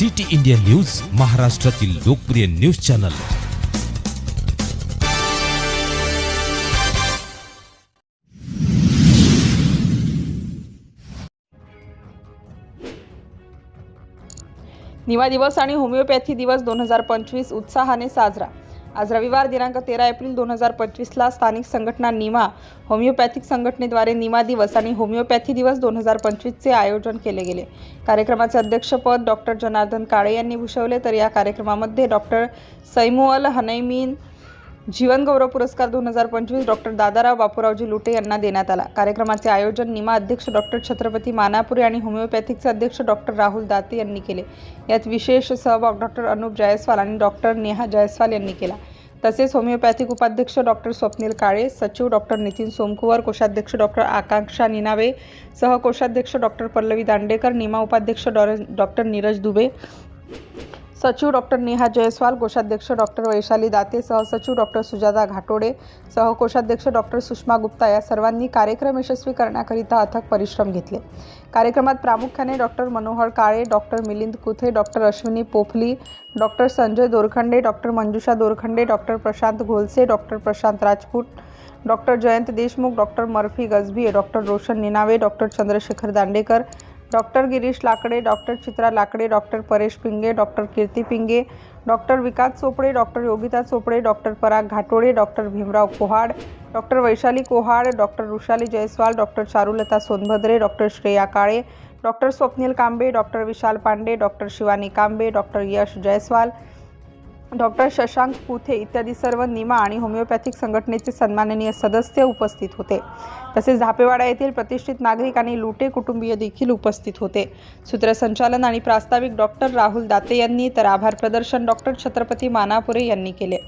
City India news महाराष्ट्रातील लोकप्रिय news channel. निवा दिवस आणि होमिओपॅथी दिवस दोन हजार पंचवीस उत्साहाने साजरा. आज रविवार दिनांक तेरा एप्रिल दोन हजार पंचवीसला स्थानिक संघटना निमा होमिओपॅथिक संघटनेद्वारे निमा दिवस आणि होमिओपॅथी दिवस दोन हजार पंचवीसचे आयोजन केले गेले. कार्यक्रमाचे अध्यक्षपद डॉक्टर जनार्दन काळे यांनी भूषवले. तर या कार्यक्रमामध्ये डॉक्टर सैमुअल हनैमीन जीवनगौरव पुरस्कार दोन हजार पंचवीस डॉक्टर दादाराव बापूरावजी लुटे यांना देण्यात आला. कार्यक्रमाचे आयोजन निमा अध्यक्ष डॉक्टर छत्रपती मानापुरे आणि होमिओपॅथिकचे अध्यक्ष डॉक्टर राहुल दाते यांनी केले. यात विशेष सहभाग डॉक्टर अनुप जायस्वाल आणि डॉक्टर नेहा जायस्वाल यांनी केला. तसेच होमिओपॅथिक उपाध्यक्ष डॉक्टर स्वप्नील काळे सचिव डॉक्टर नितीन सोमकुवर कोषाध्यक्ष डॉक्टर आकांक्षा निनावे सहकोषाध्यक्ष डॉक्टर पल्लवी दांडेकर निमा उपाध्यक्ष डॉ- डॉक्टर नीरज दुबे सचिव डॉक्टर नेहा जयस्वाल कोषाध्यक्ष डॉक्टर वैशाली दाते सहसचिव डॉक्टर सुजाता घाटोडे सहकोषाध्यक्ष डॉक्टर सुषमा गुप्ता या सर्वांनी कार्यक्रम यशस्वी करण्याकरिता अथक परिश्रम घेतले. कार्यक्रमात प्रामुख्याने doctor Manohar Kale doctor Milind Kuthe doctor Ashwini Pophali doctor Sanjay Dorkhande doctor Manjusha Dorkhande doctor Prashant Gholse doctor Prashant Rajput doctor Jayant Deshmukh doctor Murphy Gajbi doctor Roshan Ninave doctor Chandrashekhar Dandekar doctor Girish Lakde doctor Chitra Lakde doctor Paresh Pinge doctor Kirti Pinge doctor Vikas Chopde doctor Yogita Chopde doctor Parag Ghatole doctor Bhimrao Kohad doctor Vaishali Kohad doctor Rushali Jaiswal doctor Charulata Sonbhadre doctor Shreya Kale doctor Swapnil Kambe doctor Vishal Pande doctor Shivani Kambe doctor Yash Jaiswal doctor Shashank Puthe इत्यादी सर्व निमा आणि homeopathic संघटनेचे सन्माननीय सदस्य उपस्थित होते. तसेच झापेवाडा येथील प्रतिष्ठित नागरिक आणि लुटे कुटुंबीय देखील उपस्थित होते. सूत्रसंचालन आणि प्रास्ताविक डॉक्टर राहुल दाते यांनी तर आभार प्रदर्शन डॉक्टर छत्रपती मानापुरे यांनी केले.